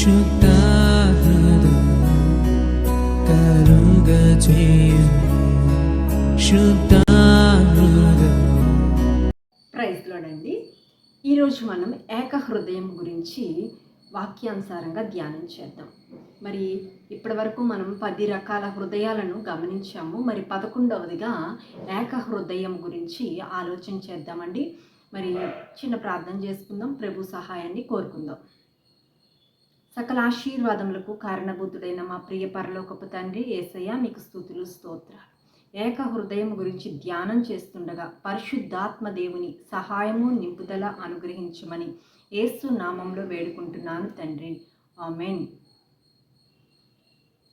పరిశుద్ధాహృదయం కరుగచేయు శుద్ధాహృదయం ఈరోజు మనం ఏక హృదయం గురించి వాక్యానుసారంగా ధ్యానం చేద్దాం. మరి ఇప్పటి వరకు మనం పది రకాల హృదయాలను గమనించాము. మరి పదకొండవదిగా ఏక హృదయం గురించి ఆలోచన చేద్దామండి. మరి చిన్న ప్రార్థన చేసుకుందాం. ప్రభు సహాయాన్ని కోరుకుందాం. సకల ఆశీర్వాదములకు కారణభూతుడైన మా ప్రియ పరలోకపు తండ్రి ఏసయ్య మీకు స్థుతులు స్తోత్రాలు. ఏక హృదయం గురించి ధ్యానం చేస్తుండగా పరిశుద్ధాత్మ దేవుని సహాయము నింపుదల అనుగ్రహించమని ఏసు నామంలో వేడుకుంటున్నాను తండ్రి. ఆమెన్.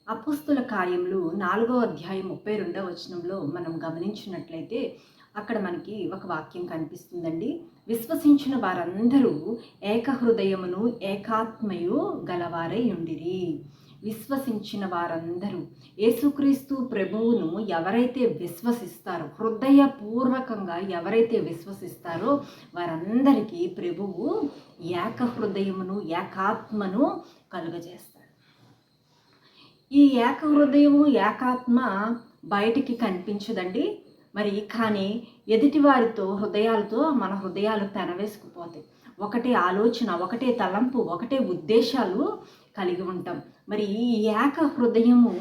అపుస్తుల కార్యములు నాలుగో అధ్యాయం ముప్పై రెండవ వచనంలో మనం గమనించినట్లయితే అక్కడ మనకి ఒక వాక్యం కనిపిస్తుందండి. విశ్వసించిన వారందరూ ఏకహృదయమును ఏకాత్మయు గలవారై ఉండిరి. విశ్వసించిన వారందరూ యేసుక్రీస్తు ప్రభువును ఎవరైతే విశ్వసిస్తారో హృదయపూర్వకంగా ఎవరైతే విశ్వసిస్తారో వారందరికీ ప్రభువు ఏకహృదయమును ఏకాత్మను కలుగజేస్తారు ఈ ఏక హృదయము ఏకాత్మ బయటికి కనిపించదండి. మరి కానీ ఎదుటివారితో హృదయాలతో మన హృదయాలు పెనవేసుకుపోతాయి. ఒకటే ఆలోచన ఒకటే తలంపు ఒకటే ఉద్దేశాలు కలిగి ఉంటాం. మరి ఈ ఏక హృదయము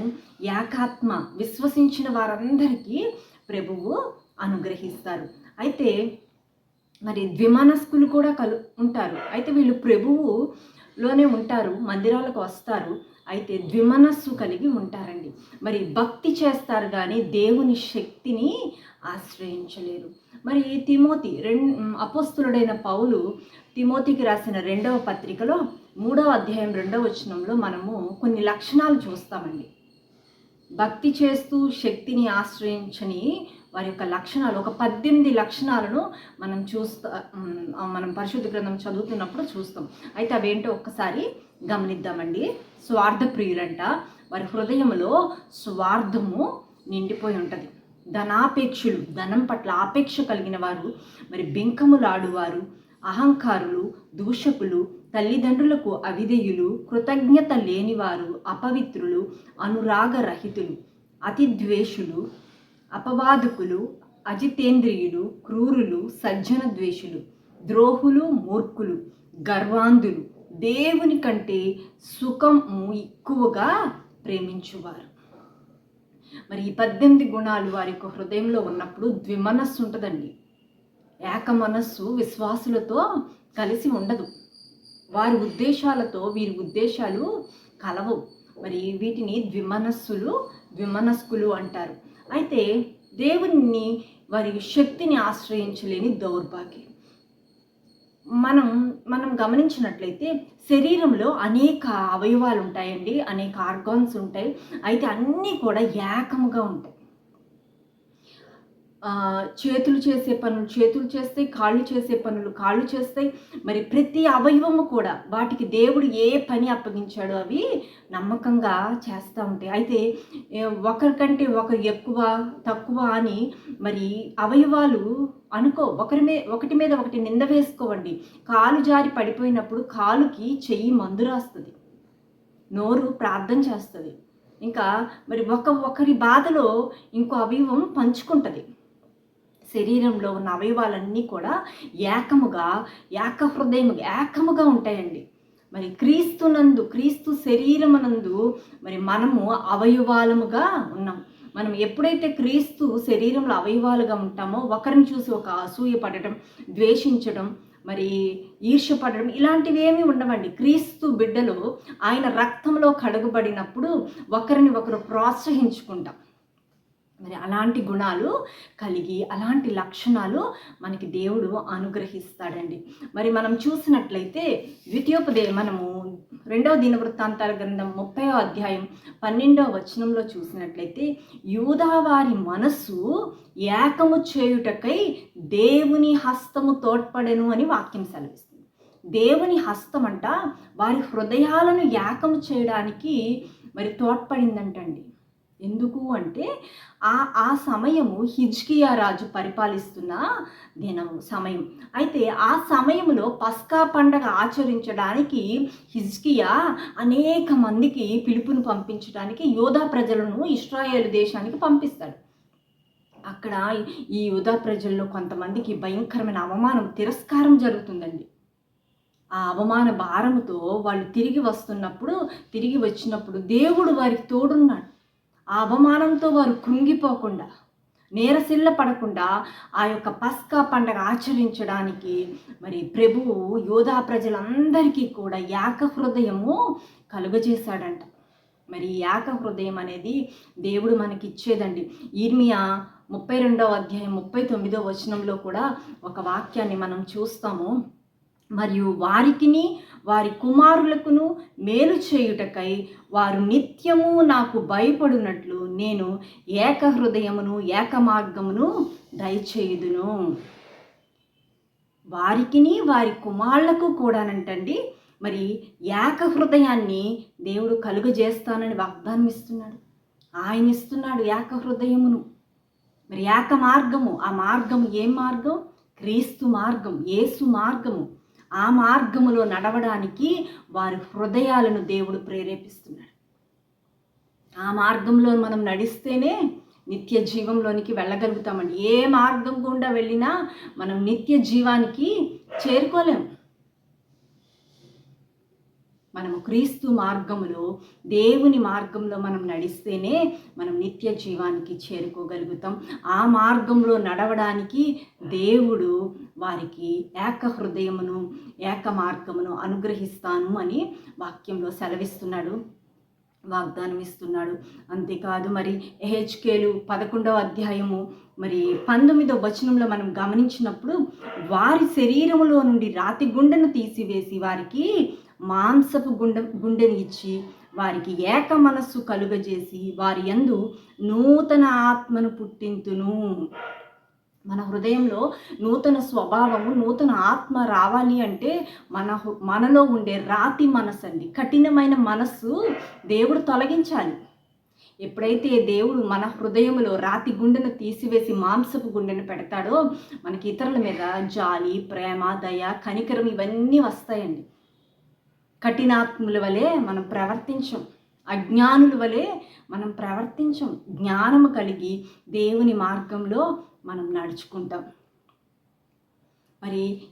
ఏకాత్మ విశ్వసించిన వారందరికీ ప్రభువు అనుగ్రహిస్తారు. అయితే మరి ద్విమనస్కులు కూడా కలు ఉంటారు. అయితే వీళ్ళు ప్రభువులోనే ఉంటారు మందిరాలకు వస్తారు. అయితే ద్విమనస్సు కలిగి ఉంటారండి. మరి భక్తి చేస్తారు కానీ దేవుని శక్తిని ఆశ్రయించలేరు. మరి తిమోతి రెండు అపోస్తులుడైన పౌలు తిమోతికి రాసిన రెండవ పత్రికలో మూడవ అధ్యాయం రెండవ వచనంలో మనము కొన్ని లక్షణాలు చూస్తామండి. భక్తి చేస్తూ శక్తిని ఆశ్రయించని వారి యొక్క లక్షణాలు ఒక పద్దెనిమిది లక్షణాలను మనం చూస్తా మనం పరిశుద్ధ గ్రంథం చదువుతున్నప్పుడు చూస్తాం. అయితే అవేంటో ఒక్కసారి గమనిద్దామండి. స్వార్థ ప్రియులంట వారి హృదయంలో స్వార్థము నిండిపోయి ఉంటుంది. ధనాపేక్షులు ధనం పట్ల ఆపేక్ష కలిగిన వారు మరి బెంకములాడువారు అహంకారులు దూషకులు తల్లిదండ్రులకు అవిధేయులు కృతజ్ఞత లేనివారు అపవిత్రులు అనురాగరహితులు అతిద్వేషులు అపవాదకులు అజితేంద్రియులు క్రూరులు సజ్జన ద్వేషులు ద్రోహులు మూర్ఖులు గర్వాంధులు దేవుని కంటే సుఖము ఎక్కువగా ప్రేమించువారు. మరి ఈ పద్దెనిమిది గుణాలు వారి యొక్క హృదయంలో ఉన్నప్పుడు ద్విమనస్సు ఉంటుందండి. ఏక మనస్సు విశ్వాసులతో కలిసి ఉండదు. వారి ఉద్దేశాలతో వీరి ఉద్దేశాలు కలవవు. మరి వీటిని ద్విమనస్సులు ద్విమనస్కులు అంటారు. అయితే దేవుని వారి శక్తిని ఆశ్రయించలేని దౌర్భాగ్యం. మనం మనం గమనించినట్లయితే శరీరంలో అనేక అవయవాలు ఉంటాయండి అనేక ఆర్గాన్స్ ఉంటాయి. అయితే అన్నీ కూడా ఏకముగా ఉంటాయి. చేతులు చేసే పనులు చేతులు చేస్తాయి కాళ్ళు చేసే పనులు కాళ్ళు చేస్తాయి మరి ప్రతి అవయవము కూడా వాటికి దేవుడు ఏ పని అప్పగించాడో అవి నమ్మకంగా చేస్తూ ఉంటాయి. అయితే ఒకరికంటే ఒకరు ఎక్కువ తక్కువ అని మరి అవయవాలు అనుకో ఒకరి మీద ఒకటి మీద ఒకటి నింద వేసుకోవండి. కాలు జారి పడిపోయినప్పుడు కాలుకి చెయ్యి మందు రాస్తుంది. నోరు ప్రార్థన చేస్తుంది. ఇంకా మరి ఒక ఒకరి బాధలో ఇంకో అవయవం పంచుకుంటుంది. శరీరంలో ఉన్న అవయవాలన్నీ కూడా ఏకముగా ఏక హృదయం ఏకముగా ఉంటాయండి. మరి క్రీస్తునందు క్రీస్తు శరీరమునందు మరి మనము అవయవాలముగా ఉన్నాం. మనం ఎప్పుడైతే క్రీస్తు శరీరంలో అవయవాలుగా ఉంటామో ఒకరిని చూసి ఒక అసూయ పడటం ద్వేషించడం మరి ఈర్ష్యపడడం ఇలాంటివి ఏమీ ఉండవండి. క్రీస్తు బిడ్డలు ఆయన రక్తంలో కడుగుబడినప్పుడు ఒకరిని ఒకరు ప్రోత్సహించుకుంటాం. మరి అలాంటి గుణాలు కలిగి అలాంటి లక్షణాలు మనకి దేవుడు అనుగ్రహిస్తాడండి. మరి మనం చూసినట్లయితే ద్వితీయోపదే మనము రెండవ దినవృత్తాంతాల గ్రంథం ముప్పై అధ్యాయం పన్నెండవ వచనంలో చూసినట్లయితే యూదావారి మనస్సు ఏకము చేయుటకై దేవుని హస్తము తోడ్పడెను అని వాక్యం సెలవిస్తుంది. దేవుని హస్తం అంట వారి హృదయాలను ఏకము చేయడానికి మరి తోడ్పడిందంటండి. ఎందుకు అంటే ఆ ఆ సమయము హిజ్కియా రాజు పరిపాలిస్తున్న దినం సమయం. అయితే ఆ సమయంలో పస్కా పండగ ఆచరించడానికి హిజ్కియా అనేక మందికి పిలుపును పంపించడానికి యోధా ప్రజలను ఇస్రాయేల్ దేశానికి పంపిస్తాడు. అక్కడ ఈ యోధా ప్రజల్లో కొంతమందికి భయంకరమైన అవమానం తిరస్కారం జరుగుతుందండి. ఆ అవమాన భారముతో వాళ్ళు తిరిగి వస్తున్నప్పుడు తిరిగి వచ్చినప్పుడు దేవుడు వారికి తోడున్నాడు. ఆ అవమానంతో వారు కృంగిపోకుండా నేరసిల్ల పడకుండా ఆ యొక్క పస్కా పండగ ఆచరించడానికి మరి ప్రభువు యోధా ప్రజలందరికీ కూడా ఏక హృదయము కలుగజేశాడంట. మరి ఏక హృదయం అనేది దేవుడు మనకి ఇచ్చేదండి ఈర్మియా ముప్పై రెండవ అధ్యాయం ముప్పై తొమ్మిదో వచనంలో కూడా ఒక వాక్యాన్ని మనం చూస్తాము. మరియు వారికిని వారి కుమారులకును మేలు చేయుటకై వారు నిత్యము నాకు భయపడినట్లు నేను ఏక హృదయమును ఏక మార్గమును దయచేయుదును. వారికిని వారి కుమారులకు కూడానంటండి మరి ఏక హృదయాన్ని దేవుడు కలుగజేస్తానని వాగ్దానం ఇస్తున్నాడు. ఆయన ఇస్తున్నాడు ఏక హృదయమును. మరి ఏక మార్గము ఆ మార్గము ఏ మార్గం? క్రీస్తు మార్గం యేసు మార్గము. ఆ మార్గములో నడవడానికి వారి హృదయాలను దేవుడు ప్రేరేపిస్తున్నాడు. ఆ మార్గంలో మనం నడిస్తేనే నిత్య జీవంలోనికి వెళ్ళగలుగుతామండి. ఏ మార్గం గుండా వెళ్ళినా మనం నిత్య జీవానికి చేరుకోలేం. మనము క్రీస్తు మార్గములో దేవుని మార్గంలో మనం నడిస్తేనే మనం నిత్య జీవానికి చేరుకోగలుగుతాం. ఆ మార్గంలో నడవడానికి దేవుడు వారికి ఏక హృదయమును ఏక మార్గమును అనుగ్రహిస్తాను అని వాక్యంలో సెలవిస్తున్నాడు వాగ్దానం ఇస్తున్నాడు అంతేకాదు మరి ఎహెచ్కేలు పదకొండవ అధ్యాయము మరి పంతొమ్మిదవ వచనంలో మనం గమనించినప్పుడు వారి శరీరంలో నుండి రాతి గుండెను తీసివేసి వారికి మాంసపు గుండె గుండెని ఇచ్చి వారికి ఏక మనస్సు కలుగజేసి వారి యందు నూతన ఆత్మను పుట్టింతును. మన హృదయంలో నూతన స్వభావము నూతన ఆత్మ రావాలి అంటే మన మనలో ఉండే రాతి మనస్సు అండి. కఠినమైన మనస్సు దేవుడు తొలగించాలి. ఎప్పుడైతే దేవుడు మన హృదయంలో రాతి గుండెను తీసివేసి మాంసపు గుండెను పెడతాడో మనకి ఇతరుల మీద జాలి ప్రేమ దయ కనికరం ఇవన్నీ వస్తాయండి. కఠినాత్ముల వలె మనం ప్రవర్తించం. అజ్ఞానుల వలె మనం ప్రవర్తించం. జ్ఞానము కలిగి దేవుని మార్గంలో మనం నడుచుకుంటాం. మరి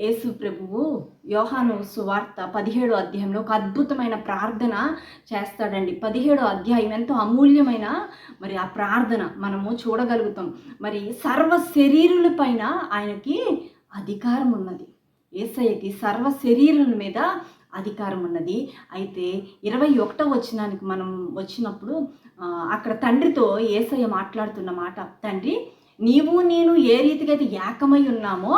యేసు ప్రభువు యోహాను సువార్త పదిహేడో అధ్యాయంలో ఒక అద్భుతమైన ప్రార్థన చేస్తాడండి. పదిహేడో అధ్యాయం ఎంతో అమూల్యమైన మరి ఆ ప్రార్థన మనము చూడగలుగుతాం. మరి సర్వ శరీరుల పైన ఆయనకి అధికారం ఉన్నది ఏసయ్యకి సర్వ శరీరుల మీద అధికారం ఉన్నది. అయితే ఇరవై ఒకటో వచ్చినానికి మనం వచ్చినప్పుడు అక్కడ తండ్రితో ఏసయ్య మాట్లాడుతున్న మాట తండ్రి నీవు నేను ఏ రీతిగా అయితే ఏకమై ఉన్నామో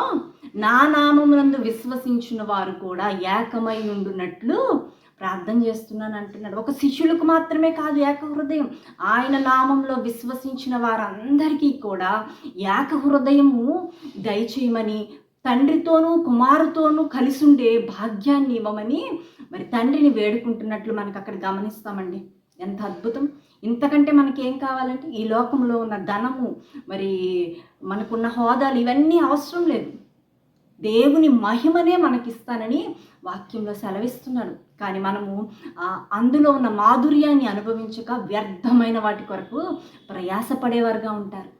నా నామమునందు విశ్వసించిన వారు కూడా ఏకమై ఉండునట్లు ప్రార్థన చేస్తున్నాను అంటున్నాడు. ఒక శిష్యులకు మాత్రమే కాదు ఏక హృదయం. ఆయన నామంలో విశ్వసించిన వారందరికీ కూడా ఏక హృదయము దయచేయమని తండ్రితోనూ కుమారుతోనూ కలిసి ఉండే భాగ్యాన్ని ఇవ్వమని మరి తండ్రిని వేడుకుంటున్నట్లు మనకు అక్కడ గమనిస్తామండి. ఎంత అద్భుతం. ఇంతకంటే మనకి ఏం కావాలంటే ఈ లోకంలో ఉన్న ధనము మరి మనకున్న హోదాలు ఇవన్నీ అవసరం లేదు. దేవుని మహిమనే మనకిస్తానని వాక్యంలో సెలవిస్తున్నాడు. కానీ మనము అందులో ఉన్న మాధుర్యాన్ని అనుభవించక వ్యర్థమైన వాటి కొరకు ప్రయాసపడేవారుగా ఉంటారు.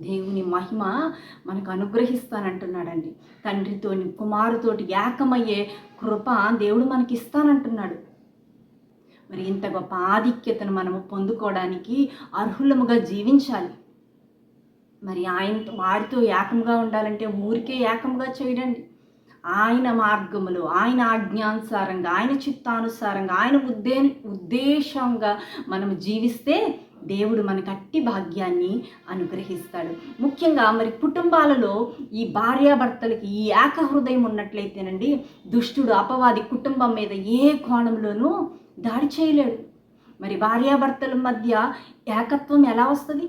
దేవుని మహిమ మనకు అనుగ్రహిస్తానంటున్నాడండి. తండ్రితోని కుమారుతోటి ఏకమయ్యే కృప దేవుడు మనకి ఇస్తానంటున్నాడు మరి ఇంత గొప్ప ఆధిక్యతను మనము పొందుకోవడానికి అర్హులముగా జీవించాలి. మరి ఆయనతో వారితో ఏకంగా ఉండాలంటే ఊరికే ఏకంగా చేయడండి. ఆయన మార్గములు ఆయన ఆజ్ఞానుసారంగా ఆయన చిత్తానుసారంగా ఆయన ఉద్దే ఉద్దేశంగా మనం జీవిస్తే దేవుడు మనకు అట్టి భాగ్యాన్ని అనుగ్రహిస్తాడు. ముఖ్యంగా మరి కుటుంబాలలో ఈ భార్యాభర్తలకి ఈ ఏక హృదయం ఉన్నట్లయితేనండి దుష్టుడు అపవాది కుటుంబం మీద ఏ కోణంలోనూ దాడి చేయలేడు. మరి భార్యాభర్తల మధ్య ఏకత్వం ఎలా వస్తుంది?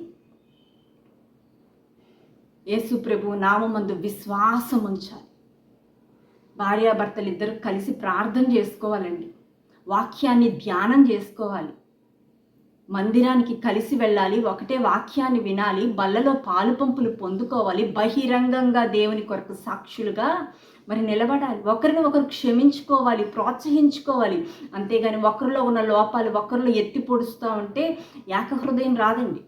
యేసు ప్రభు నామందు విశ్వాసం ఉంచాలి. భార్యాభర్తలు ఇద్దరు కలిసి ప్రార్థన చేసుకోవాలండి. వాక్యాన్ని ధ్యానం చేసుకోవాలి. మందిరానికి కలిసి వెళ్ళాలి ఒకటే వాక్యాన్ని వినాలి బల్లలో పాలు పంపులు పొందుకోవాలి బహిరంగంగా దేవుని కొరకు సాక్షులుగా మరి నిలబడాలి. ఒకరిని ఒకరు క్షమించుకోవాలి ప్రోత్సహించుకోవాలి. అంతేగాని ఒకరిలో ఉన్న లోపాలు ఒకరిలో ఎత్తి పొడుస్తూ ఉంటే ఏకహృదయం రాదండి.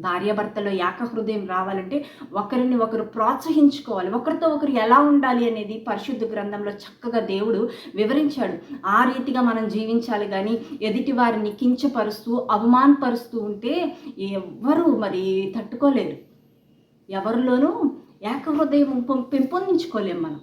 భార్యాభర్తలో ఏక హృదయం రావాలంటే ఒకరిని ఒకరు ప్రోత్సహించుకోవాలి. ఒకరితో ఒకరు ఎలా ఉండాలి అనేది పరిశుద్ధ గ్రంథంలో చక్కగా దేవుడు వివరించాడు. ఆ రీతిగా మనం జీవించాలి కానీ ఎదుటి వారిని కించపరుస్తూ అవమానపరుస్తూ ఉంటే ఎవ్వరూ మరి తట్టుకోలేరు. ఎవరిలోనూ ఏకహృదయం హృదయం పెంపొందించుకోలేము మనం.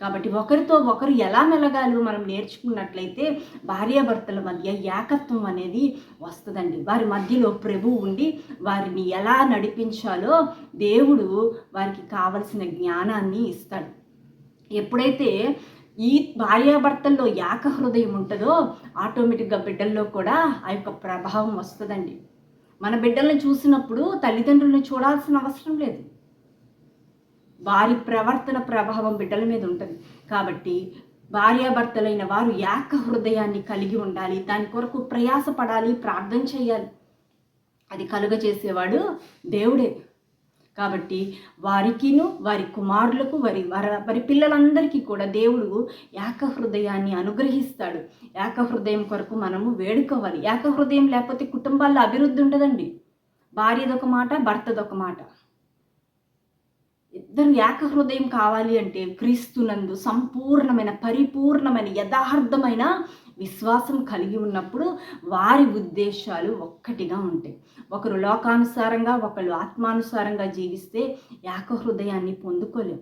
కాబట్టి ఒకరితో ఒకరు ఎలా మెలగాలో మనం నేర్చుకున్నట్లయితే భార్యాభర్తల మధ్య ఏకత్వం అనేది వస్తుందండి. వారి మధ్యలో ప్రభు ఉండి వారిని ఎలా నడిపించాలో దేవుడు వారికి కావలసిన జ్ఞానాన్ని ఇస్తాడు. ఎప్పుడైతే ఈ భార్యాభర్తల్లో ఏక హృదయం ఉంటుందో ఆటోమేటిక్గా బిడ్డల్లో కూడా ఆ యొక్క ప్రభావం వస్తుందండి. మన బిడ్డలను చూసినప్పుడు తల్లిదండ్రులను చూడాల్సిన అవసరం లేదు. వారి ప్రవర్తన ప్రభావం బిడ్డల మీద ఉంటుంది. కాబట్టి భార్యాభర్తలైన వారు ఏక హృదయాన్ని కలిగి ఉండాలి. దాని కొరకు ప్రయాసపడాలి ప్రార్థన చేయాలి. అది కలుగ చేసేవాడు దేవుడే. కాబట్టి వారికిను వారి కుమారులకు వారి వారి వారి పిల్లలందరికీ కూడా దేవుడు ఏక హృదయాన్ని అనుగ్రహిస్తాడు. ఏక హృదయం కొరకు మనము వేడుకోవాలి. ఏక హృదయం లేకపోతే కుటుంబాల్లో అభివృద్ధి ఉండదండి. భార్యదొక మాట భర్తదొక మాట. దాని ఏక హృదయం కావాలి అంటే క్రీస్తునందు సంపూర్ణమైన పరిపూర్ణమైన యథార్థమైన విశ్వాసం కలిగి ఉన్నప్పుడు వారి ఉద్దేశాలు ఒక్కటిగా ఉంటాయి. ఒకరు లోకానుసారంగా ఒకరు ఆత్మానుసారంగా జీవిస్తే ఏక హృదయాన్ని పొందుకోలేము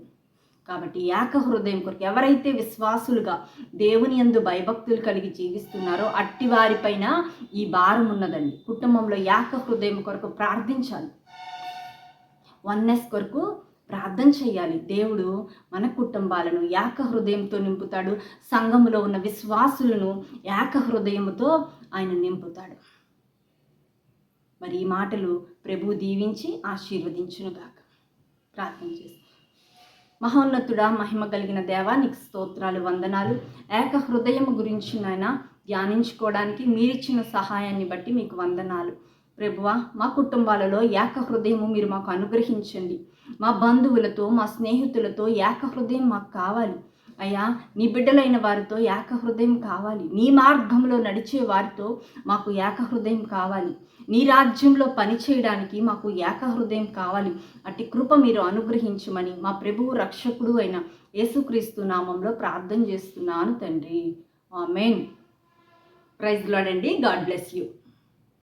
కాబట్టి ఏక హృదయం కొరకు ఎవరైతే విశ్వాసులుగా దేవుని యందు భయభక్తులు కలిగి జీవిస్తున్నారో అట్టి వారిపైన ఈ భారం ఉన్నదండి. కుటుంబంలో ఏక హృదయం కొరకు ప్రార్థించాలి. వన్నెస్ కొరకు ప్రార్థన చేయాలి. దేవుడు మన కుటుంబాలను ఏక హృదయంతో నింపుతాడు. సంఘములో ఉన్న విశ్వాసులను ఏక హృదయముతో ఆయన నింపుతాడు. మరి ఈ మాటలు ప్రభు దీవించి ఆశీర్వదించునుగాక. ప్రార్థన చేస్తాను మహోన్నతుడా మహిమ కలిగిన దేవా నీకు స్తోత్రాలు వందనాలు. ఏక హృదయం గురించి నాయన ధ్యానించుకోవడానికి మీరిచ్చిన సహాయాన్ని బట్టి మీకు వందనాలు. ప్రభువా మా కుటుంబాలలో ఏక హృదయము మీరు మాకు అనుగ్రహించండి. మా బంధువులతో మా స్నేహితులతో ఏక హృదయం మాకు కావాలి. అయ్యా నీ బిడ్డలైన వారితో ఏక హృదయం కావాలి. నీ మార్గంలో నడిచే వారితో మాకు ఏక హృదయం కావాలి. నీ రాజ్యంలో పనిచేయడానికి మాకు ఏక హృదయం కావాలి. అట్టి కృప మీరు అనుగ్రహించమని మా ప్రభువు రక్షకుడు అయిన యేసుక్రీస్తు నామంలో ప్రార్థన చేస్తున్నాను తండ్రి. Amen. Praise లాడండి. God bless you.